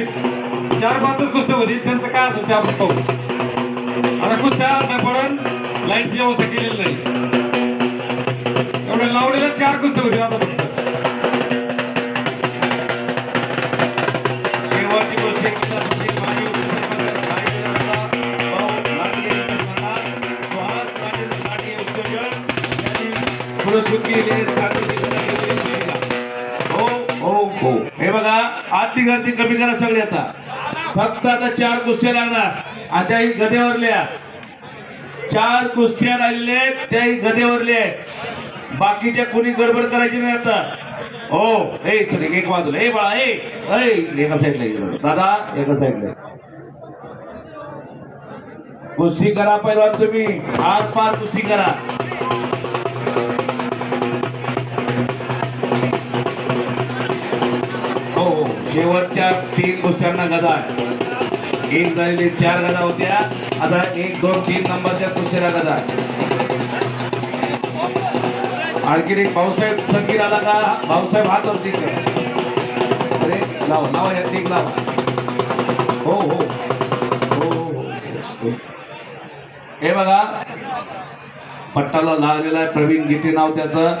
Please चार पाचच कुस्त्या होती त्यांचं काय असेल ते आपण पाहू. आता कुस्त्या आतापर्यंत पडून लाईटची व्यवस्था केलेली नाही. एवढ्या लावलेल्या चार कुस्त्या होती आता फक्त शेवटची गोष्ट हो. हे बघा आजची गर्दी कमी करा सगळे आता. फक्त आता चार कुस्त्या लागणार. आणि त्याही गदेवरल्या. चार कुस्त्या राहिलेल्या आहेत त्याही गदेवरल्या आहेत. बाकीच्या कोणी गडबड करायची नाही आता. हो. ए चल एक बाजूला. ए बाळा ए. एका साईडला ये. दादा एका साईडला कुस्ती करा पहिला तुम्ही. आर पार कुस्ती करा. शेवटच्या तीन कुस्त्यांना गदा. आहे. एक झालेली चार गदा होत्या. आता एक दोन तीन नंबरच्या कुस्त्याला गदा. आहे. आणखीन एक भाऊसाहेब सगळी आला का? भाऊसाहेब हात होती अरे लाव लावा या ठीक लाव. हो हो. हो हो, हो. हे बघा. पट्टाला लागलेला आहे प्रवीण गीते नाव त्याचं.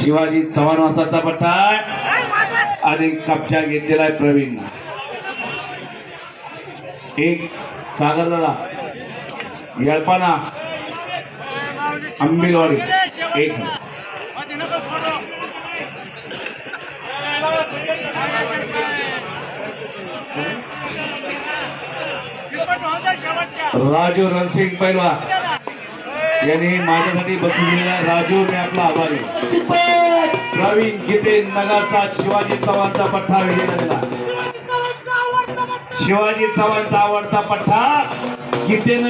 शिवाजी चव्हाण वासाचा पट्टा. आहे आणि कपचा घेतलेला आहे प्रवीण. एक सागर दादा. येळपाना. आंबिलवाडी एक. राजू रणसिंग पैलवा यांनी माझ्यासाठी बक्षीस दिलेला. राजू मी आपला आभारी. प्रवीण गीते नगरचा शिवाजी चव्हाणचा पठ्ठा झालेला शिवाजी चव्हाणचा आवडता पठ्ठा गीतेनं